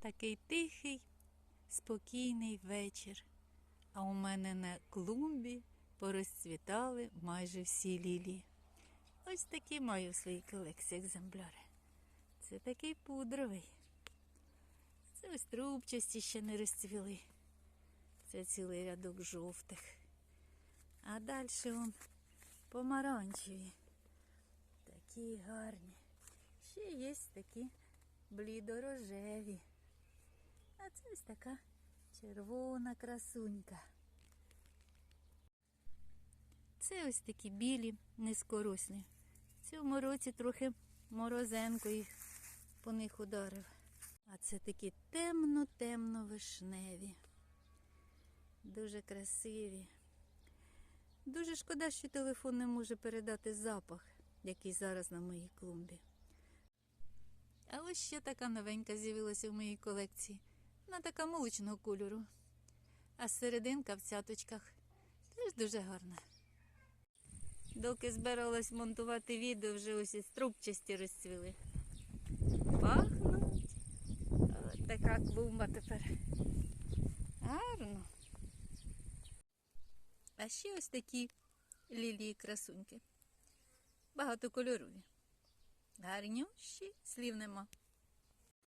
Такий тихий, спокійний вечір. А у мене на клумбі порозцвітали майже всі лілії. Ось такі маю в своїй колекції екземпляри. Це такий пудровий. Це ось трубчасті ще не розцвіли. Це цілий рядок жовтих. А далі он помаранчеві. Такі гарні. Ще є такі блідорожеві. Це ось така червона красунька. Це ось такі білі, низькорослі. В цьому році трохи морозенко їх по них ударив. А це такі темно-темно вишневі. Дуже красиві. Дуже шкода, що телефон не може передати запах, який зараз на моїй клумбі. А ось ще така новенька з'явилася в моїй колекції. Вона така молочного кольору. А серединка в цяточках теж дуже гарна. Доки збиралась монтувати відео, вже ось і струбчасті розцвіли. Пахнуть. От така клумба тепер. Гарно. А ще ось такі лілії красуньки. Багатокольорові. Гарнющі, слів нема.